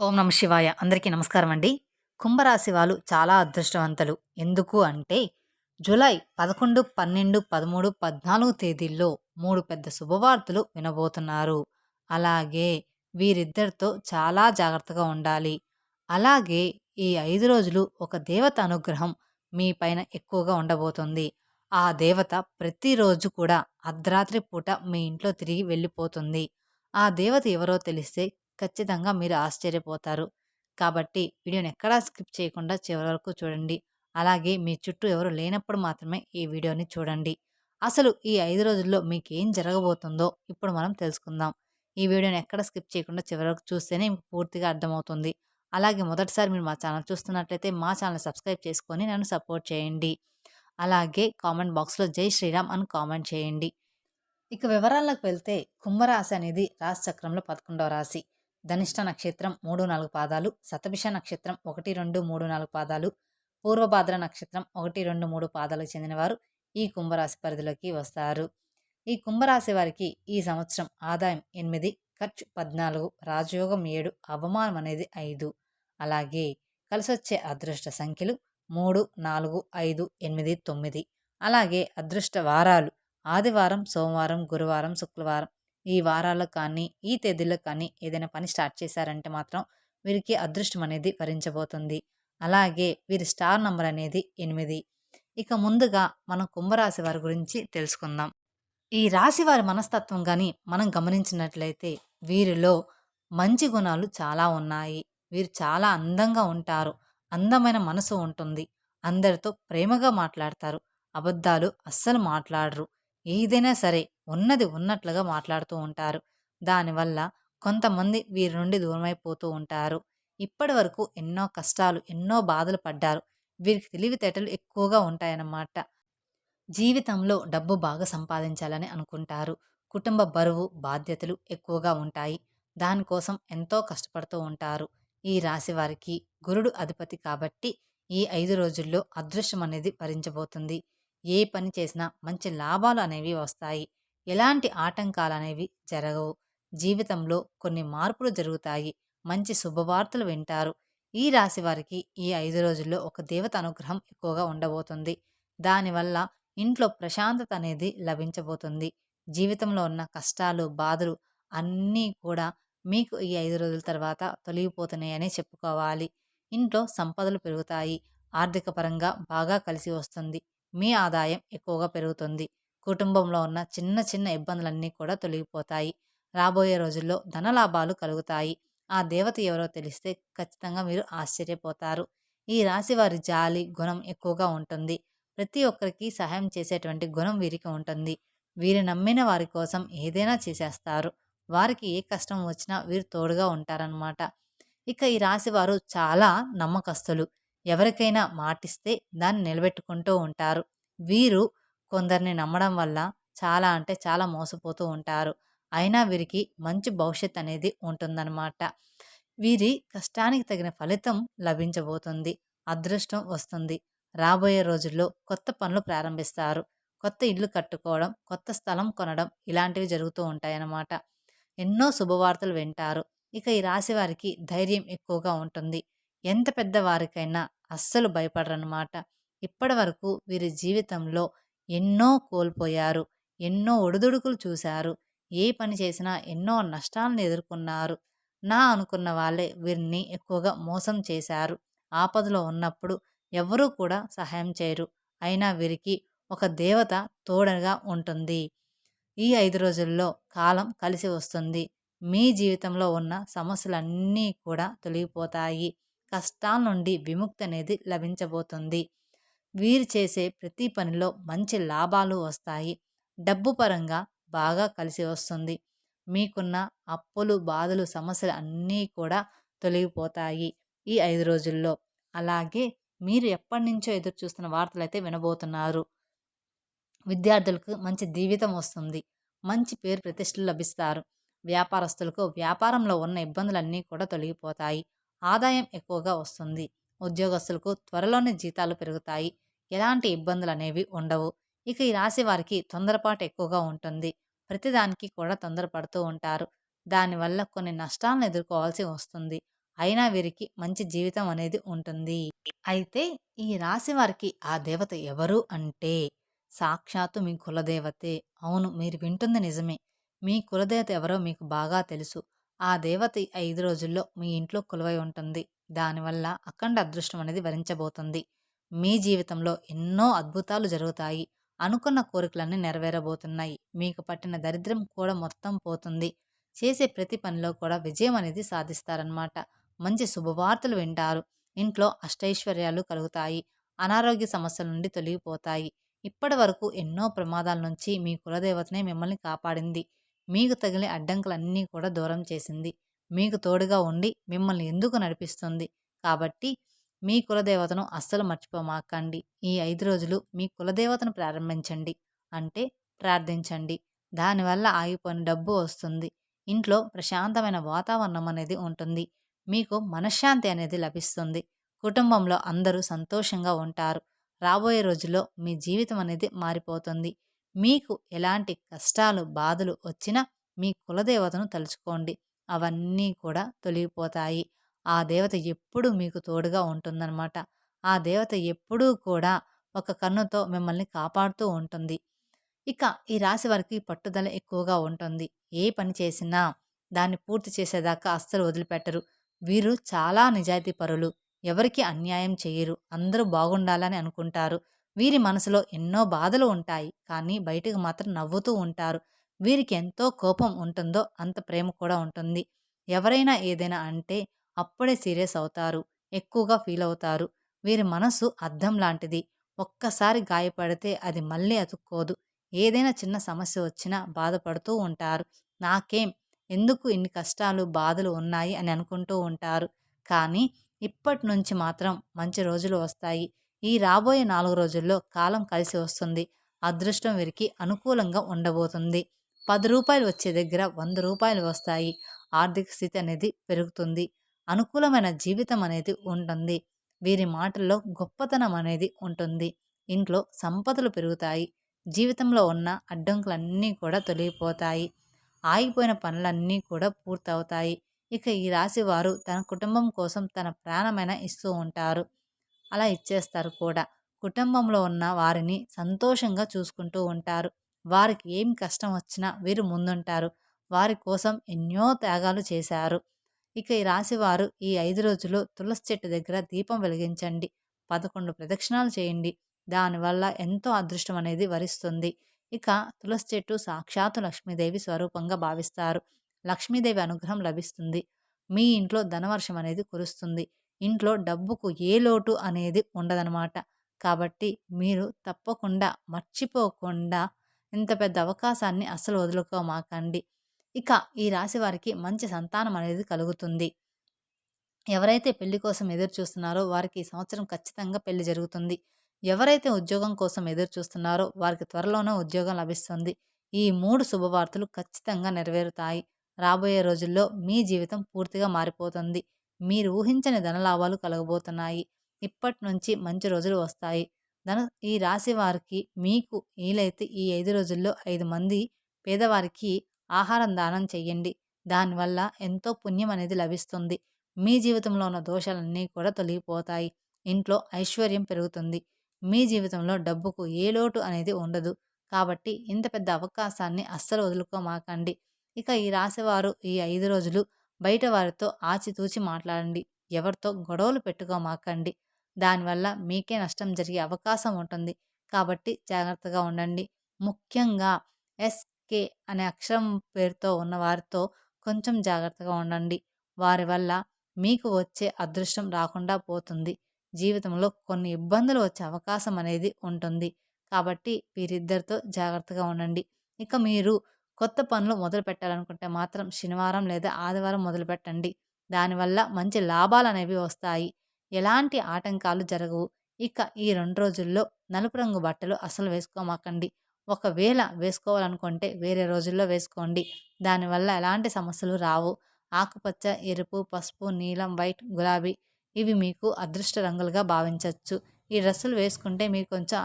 ఓం నమ శివాయ. అందరికీ నమస్కారం అండి. కుంభరాశి వాళ్ళు చాలా అదృష్టవంతులు. ఎందుకు అంటే జూలై పదకొండు పన్నెండు పదమూడు పద్నాలుగు తేదీల్లో మూడు పెద్ద శుభవార్తలు వినబోతున్నారు. అలాగే వీరిద్దరితో చాలా జాగ్రత్తగా ఉండాలి. అలాగే ఈ ఐదు రోజులు ఒక దేవత అనుగ్రహం మీ పైన ఎక్కువగా ఉండబోతుంది. ఆ దేవత ప్రతిరోజు కూడా అర్ధరాత్రి పూట మీ ఇంట్లో తిరిగి వెళ్ళిపోతుంది. ఆ దేవత ఎవరో తెలిస్తే ఖచ్చితంగా మీరు ఆశ్చర్యపోతారు. కాబట్టి వీడియోని ఎక్కడా స్కిప్ చేయకుండా చివరి వరకు చూడండి. అలాగే మీ చుట్టూ ఎవరు లేనప్పుడు మాత్రమే ఈ వీడియోని చూడండి. అసలు ఈ ఐదు రోజుల్లో మీకు ఏం జరగబోతుందో ఇప్పుడు మనం తెలుసుకుందాం. ఈ వీడియోని ఎక్కడ స్కిప్ చేయకుండా చివరి వరకు చూస్తేనే మీకు పూర్తిగా అర్థమవుతుంది. అలాగే మొదటిసారి మీరు మా ఛానల్ చూస్తున్నట్లయితే మా ఛానల్ సబ్స్క్రైబ్ చేసుకొని నన్ను సపోర్ట్ చేయండి. అలాగే కామెంట్ బాక్స్లో జై శ్రీరామ్ అని కామెంట్ చేయండి. ఇక వివరాల్లోకి వెళ్తే కుంభరాశి అనేది రాశి చక్రంలో పదకొండవ రాశి. ధనిష్ట నక్షత్రం మూడు నాలుగు పాదాలు శతభిష నక్షత్రం ఒకటి రెండు మూడు నాలుగు పాదాలు పూర్వభాద్ర నక్షత్రం ఒకటి రెండు మూడు పాదాలకు చెందినవారు ఈ కుంభరాశి పరిధిలోకి వస్తారు. ఈ కుంభరాశి వారికి ఈ సంవత్సరం ఆదాయం ఎనిమిది ఖర్చు పద్నాలుగు రాజయోగం ఏడు అవమానం అనేది ఐదు. అలాగే కలిసొచ్చే అదృష్ట సంఖ్యలు మూడు నాలుగు ఐదు ఎనిమిది తొమ్మిది. అలాగే అదృష్ట వారాలు ఆదివారం సోమవారం గురువారం శుక్రవారం ఈ వారాల్లో కానీ ఈ తేదీలో కానీ ఏదైనా పని స్టార్ట్ చేశారంటే మాత్రం వీరికి అదృష్టం అనేది వరించబోతుంది. అలాగే వీరి స్టార్ నంబర్ అనేది ఎనిమిది. ఇక ముందుగా మనం కుంభరాశి వారి గురించి తెలుసుకుందాం. ఈ రాశి వారి మనస్తత్వం కానీ మనం గమనించినట్లయితే వీరిలో మంచి గుణాలు చాలా ఉన్నాయి. వీరు చాలా అందంగా ఉంటారు. అందమైన మనసు ఉంటుంది. అందరితో ప్రేమగా మాట్లాడతారు. అబద్ధాలు అస్సలు మాట్లాడరు. ఏదైనా సరే ఉన్నది ఉన్నట్లుగా మాట్లాడుతూ ఉంటారు. దానివల్ల కొంతమంది వీరి నుండి దూరమైపోతూ ఉంటారు. ఇప్పటి వరకు ఎన్నో కష్టాలు ఎన్నో బాధలు పడ్డారు. వీరికి తెలివితేటలు ఎక్కువగా ఉంటాయన్నమాట. జీవితంలో డబ్బు బాగా సంపాదించాలని అనుకుంటారు. కుటుంబ బరువు బాధ్యతలు ఎక్కువగా ఉంటాయి. దానికోసం ఎంతో కష్టపడుతూ ఉంటారు. ఈ రాశి వారికి గురుడు అధిపతి కాబట్టి ఈ ఐదు రోజుల్లో అదృష్టం అనేది భరించబోతుంది. ఏ పని చేసినా మంచి లాభాలు అనేవి వస్తాయి. ఎలాంటి ఆటంకాలు అనేవి జరగవు. జీవితంలో కొన్ని మార్పులు జరుగుతాయి. మంచి శుభవార్తలు వింటారు. ఈ రాశి వారికి ఈ ఐదు రోజుల్లో ఒక దేవత అనుగ్రహం ఎక్కువగా ఉండబోతుంది. దానివల్ల ఇంట్లో ప్రశాంతత అనేది లభించబోతుంది. జీవితంలో ఉన్న కష్టాలు బాధలు అన్నీ కూడా మీకు ఈ ఐదు రోజుల తర్వాత తొలగిపోతున్నాయని చెప్పుకోవాలి. ఇంట్లో సంపదలు పెరుగుతాయి. ఆర్థిక పరంగా బాగా కలిసి వస్తుంది. మీ ఆదాయం ఎక్కువగా పెరుగుతుంది. కుటుంబంలో ఉన్న చిన్న చిన్న ఇబ్బందులన్నీ కూడా తొలగిపోతాయి. రాబోయే రోజుల్లో ధనలాభాలు కలుగుతాయి. ఆ దేవత ఎవరో తెలిస్తే ఖచ్చితంగా మీరు ఆశ్చర్యపోతారు. ఈ రాశి వారి జాలి గుణం ఎక్కువగా ఉంటుంది. ప్రతి ఒక్కరికి సహాయం చేసేటువంటి గుణం వీరికి ఉంటుంది. వీరు నమ్మిన వారి కోసం ఏదైనా చేసేస్తారు. వారికి ఏ కష్టం వచ్చినా వీరు తోడుగా ఉంటారనమాట ఇక ఈ రాశి వారు చాలా నమ్మకస్తులు. ఎవరికైనా మాటిస్తే దాన్ని నిలబెట్టుకుంటూ ఉంటారు. వీరు కొందరిని నమ్మడం వల్ల చాలా అంటే చాలా మోసపోతూ ఉంటారు. అయినా వీరికి మంచి భవిష్యత్ అనేది ఉంటుందన్నమాట. వీరి కష్టానికి తగిన ఫలితం లభించబోతుంది. అదృష్టం వస్తుంది. రాబోయే రోజుల్లో కొత్త పనులు ప్రారంభిస్తారు. కొత్త ఇల్లు కట్టుకోవడం కొత్త స్థలం కొనడం ఇలాంటివి జరుగుతూ ఉంటాయన్నమాట. ఎన్నో శుభవార్తలు వింటారు. ఇక ఈ రాశి వారికి ధైర్యం ఎక్కువగా ఉంటుంది. ఎంత పెద్ద వారికైనా అస్సలు భయపడరన్నమాట. ఇప్పటి వరకు వీరి జీవితంలో ఎన్నో కోల్పోయారు ఎన్నో ఒడిదుడుకులు చూశారు ఏ పని చేసినా ఎన్నో నష్టాలను ఎదుర్కొన్నారు. నా అనుకున్న వాళ్ళే వీరిని ఎక్కువగా మోసం చేశారు. ఆపదలో ఉన్నప్పుడు ఎవరూ కూడా సహాయం చేయరు. అయినా వీరికి ఒక దేవత తోడగా ఉంటుంది. ఈ ఐదు రోజుల్లో కాలం కలిసి వస్తుంది. మీ జీవితంలో ఉన్న సమస్యలన్నీ కూడా తొలగిపోతాయి. కష్టాల నుండి విముక్తి అనేది లభించబోతుంది. వీరు చేసే ప్రతి పనిలో మంచి లాభాలు వస్తాయి. డబ్బు పరంగా బాగా కలిసి వస్తుంది. మీకున్న అప్పులు బాధలు సమస్యలు అన్నీ కూడా తొలగిపోతాయి ఈ ఐదు రోజుల్లో. అలాగే మీరు ఎప్పటి నుంచో ఎదురు చూస్తున్న వార్తలు అయితే వినబోతున్నారు. విద్యార్థులకు మంచి జీవితం వస్తుంది. మంచి పేరు ప్రతిష్టలు లభిస్తారు. వ్యాపారస్తులకు వ్యాపారంలో ఉన్న ఇబ్బందులన్నీ కూడా తొలగిపోతాయి. ఆదాయం ఎక్కువగా వస్తుంది. ఉద్యోగస్తులకు త్వరలోనే జీతాలు పెరుగుతాయి. ఎలాంటి ఇబ్బందులు అనేవి ఉండవు. ఇక ఈ రాశి వారికి తొందరపాటు ఎక్కువగా ఉంటుంది. ప్రతిదానికి కూడా తొందరపడుతూ ఉంటారు. దానివల్ల కొన్ని నష్టాలను ఎదుర్కోవాల్సి వస్తుంది. అయినా వీరికి మంచి జీవితం అనేది ఉంటుంది. అయితే ఈ రాశి వారికి ఆ దేవత ఎవరు అంటే? సాక్షాత్తు మీ కులదేవతే. అవును మీరు వింటుంది నిజమే. మీ కులదేవత ఎవరో మీకు బాగా తెలుసు. ఆ దేవత ఐదు రోజుల్లో మీ ఇంట్లో కొలువై ఉంటుంది. దానివల్ల అఖండ అదృష్టం అనేది వరించబోతుంది. మీ జీవితంలో ఎన్నో అద్భుతాలు జరుగుతాయి. అనుకున్న కోరికలన్నీ నెరవేరబోతున్నాయి. మీకు పట్టిన దరిద్రం కూడా మొత్తం పోతుంది. చేసే ప్రతి పనిలో కూడా విజయం అనేది సాధిస్తారనమాట మంచి శుభవార్తలు వింటారు. ఇంట్లో అష్టైశ్వర్యాలు కలుగుతాయి. అనారోగ్య సమస్యల నుండి తొలగిపోతాయి. ఇప్పటి వరకు ఎన్నో ప్రమాదాల నుంచి మీ కులదేవతనే మిమ్మల్ని కాపాడింది. మీకు తగిలే అడ్డంకులన్నీ కూడా దూరం చేసింది. మీకు తోడుగా ఉండి మిమ్మల్ని ఎందుకు నడిపిస్తుంది? కాబట్టి మీ కులదేవతను అస్సలు మర్చిపోమాకండి. ఈ ఐదు రోజులు మీ కులదేవతను ప్రారంభించండి. అంటే ప్రార్థించండి. దానివల్ల ఆగిపోయిన డబ్బు వస్తుంది. ఇంట్లో ప్రశాంతమైన వాతావరణం అనేది ఉంటుంది. మీకు మనశ్శాంతి అనేది లభిస్తుంది. కుటుంబంలో అందరూ సంతోషంగా ఉంటారు. రాబోయే రోజుల్లో మీ జీవితం అనేది మారిపోతుంది. మీకు ఎలాంటి కష్టాలు బాధలు వచ్చినా మీ కులదేవతను తలుచుకోండి. అవన్నీ కూడా తొలగిపోతాయి. ఆ దేవత ఎప్పుడూ మీకు తోడుగా ఉంటుందన్నమాట. ఆ దేవత ఎప్పుడూ కూడా ఒక కన్నుతో మిమ్మల్ని కాపాడుతూ ఉంటుంది. ఇక ఈ రాశి వారికి పట్టుదల ఎక్కువగా ఉంటుంది. ఏ పని చేసినా దాన్ని పూర్తి చేసేదాకా అస్సలు వదిలిపెట్టరు. వీరు చాలా నిజాయితీ పరులు ఎవరికి అన్యాయం చేయరు. అందరూ బాగుండాలని అనుకుంటారు. వీరి మనసులో ఎన్నో బాధలు ఉంటాయి. కానీ బయటకు మాత్రం నవ్వుతూ ఉంటారు. వీరికి ఎంతో కోపం ఉంటుందో అంత ప్రేమ కూడా ఉంటుంది. ఎవరైనా ఏదైనా అంటే అప్పుడే సీరియస్ అవుతారు ఎక్కువగా ఫీల్ అవుతారు. వీరి మనసు అద్దం లాంటిది. ఒక్కసారి గాయపడితే అది మళ్ళీ అతుక్కోదు. ఏదైనా చిన్న సమస్య వచ్చినా బాధపడుతూ ఉంటారు. నాకేం? ఎందుకు ఇన్ని కష్టాలు బాధలు ఉన్నాయి అని అనుకుంటూ ఉంటారు. కానీ ఇప్పటి నుంచి మాత్రం మంచి రోజులు వస్తాయి. ఈ రాబోయే నాలుగు రోజుల్లో కాలం కలిసి వస్తుంది. అదృష్టం వీరికి అనుకూలంగా ఉండబోతుంది. పది రూపాయలు వచ్చే దగ్గర వంద రూపాయలు వస్తాయి. ఆర్థిక స్థితి అనేది పెరుగుతుంది. అనుకూలమైన జీవితం అనేది ఉంటుంది. వీరి మాటల్లో గొప్పతనం అనేది ఉంటుంది. ఇంట్లో సంపదలు పెరుగుతాయి. జీవితంలో ఉన్న అడ్డంకులన్నీ కూడా తొలగిపోతాయి. ఆగిపోయిన పనులన్నీ కూడా పూర్తవుతాయి. ఇక ఈ రాశి వారు తన కుటుంబం కోసం తన ప్రాణమైన ఇస్తూ ఉంటారు. అలా ఇచ్చేస్తారు కూడా. కుటుంబంలో ఉన్న వారిని సంతోషంగా చూసుకుంటూ ఉంటారు. వారికి ఏం కష్టం వచ్చినా వీరు ముందుంటారు. వారి కోసం ఎన్నో త్యాగాలు చేశారు. ఇక ఈ రాశివారు ఈ ఐదు రోజులు తులసి చెట్టు దగ్గర దీపం వెలిగించండి. పదకొండు ప్రదక్షిణాలు చేయండి. దానివల్ల ఎంతో అదృష్టం అనేది వరిస్తుంది. ఇక తులసి చెట్టు సాక్షాత్తు లక్ష్మీదేవి స్వరూపంగా భావిస్తారు. లక్ష్మీదేవి అనుగ్రహం లభిస్తుంది. మీ ఇంట్లో ధనవర్షం అనేది కురుస్తుంది. ఇంట్లో డబ్బుకు ఏ లోటు అనేది ఉండదనమాట కాబట్టి మీరు తప్పకుండా మర్చిపోకుండా ఇంత పెద్ద అవకాశాన్ని అస్సలు వదులుకోమాకండి ఇక ఈ రాశి వారికి మంచి సంతానం అనేది కలుగుతుంది. ఎవరైతే పెళ్ళి కోసం ఎదురు చూస్తున్నారో వారికి ఈ సంవత్సరం ఖచ్చితంగా పెళ్ళి జరుగుతుంది. ఎవరైతే ఉద్యోగం కోసం ఎదురు చూస్తున్నారో వారికి త్వరలోనే ఉద్యోగం లభిస్తుంది. ఈ మూడు శుభవార్తలు ఖచ్చితంగా నెరవేరుతాయి. రాబోయే రోజుల్లో మీ జీవితం పూర్తిగా మారిపోతుంది. మీరు ఊహించని ధనలాభాలు కలగబోతున్నాయి. ఇప్పటి నుంచి మంచి రోజులు వస్తాయి. ధను ఈ రాశి వారికి మీకు వీలైతే ఈ ఐదు రోజుల్లో ఐదు మంది పేదవారికి ఆహారం దానం చేయండి. దానివల్ల ఎంతో పుణ్యం అనేది లభిస్తుంది. మీ జీవితంలో ఉన్న దోషాలన్నీ కూడా తొలగిపోతాయి. ఇంట్లో ఐశ్వర్యం పెరుగుతుంది. మీ జీవితంలో డబ్బుకు ఏ లోటు అనేది ఉండదు. కాబట్టి ఇంత పెద్ద అవకాశాన్ని అస్సలు వదులుకోమాకండి. ఇక ఈ రాశివారు ఈ ఐదు రోజులు బయట వారితో ఆచితూచి మాట్లాడండి. ఎవరితో గొడవలు పెట్టుకోమాకండి. దానివల్ల మీకే నష్టం జరిగే అవకాశం ఉంటుంది. కాబట్టి జాగ్రత్తగా ఉండండి. ముఖ్యంగా ఎస్కే అనే అక్షరం పేరుతో ఉన్న వారితో కొంచెం జాగ్రత్తగా ఉండండి. వారి వల్ల మీకు వచ్చే అదృష్టం రాకుండా పోతుంది. జీవితంలో కొన్ని ఇబ్బందులు వచ్చే అవకాశం అనేది ఉంటుంది. కాబట్టి వీరిద్దరితో జాగ్రత్తగా ఉండండి. ఇక మీరు కొత్త పనులు మొదలు పెట్టాలనుకుంటే మాత్రం శనివారం లేదా ఆదివారం మొదలు పెట్టండి. దానివల్ల మంచి లాభాలు అనేవి వస్తాయి. ఎలాంటి ఆటంకాలు జరగవు. ఇక ఈ రెండు రోజుల్లో నలుపు రంగు బట్టలు అసలు వేసుకోమాకండి. ఒకవేళ వేసుకోవాలనుకుంటే వేరే రోజుల్లో వేసుకోండి. దానివల్ల ఎలాంటి సమస్యలు రావు. ఆకుపచ్చ ఎరుపు పసుపు నీలం వైట్ గులాబీ ఇవి మీకు అదృష్ట రంగులుగా భావించవచ్చు ఈ డ్రెస్సులు వేసుకుంటే మీరు కొంచెం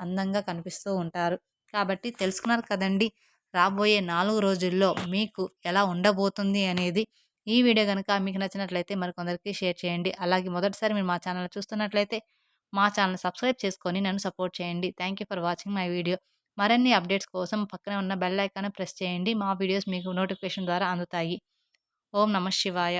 అందంగా కనిపిస్తూ ఉంటారు. కాబట్టి తెలుసుకున్నారు కదండి రాబోయే నాలుగు రోజుల్లో మీకు ఎలా ఉండబోతుంది అనేది ఈ వీడియో కనుక మీకు నచ్చినట్లయితే మరికొందరికి షేర్ చేయండి. అలాగే మొదటిసారి మీరు మా ఛానల్ చూస్తున్నట్లయితే మా ఛానల్ సబ్స్క్రైబ్ చేసుకొని నన్ను సపోర్ట్ చేయండి. Thank you for watching my video. మరిన్ని అప్డేట్స్ కోసం పక్కనే ఉన్న బెల్ ఐకాన్ ప్రెస్ చేయండి. మా వీడియోస్ మీకు నోటిఫికేషన్ ద్వారా అందుతాయి. ఓం నమ శివాయ.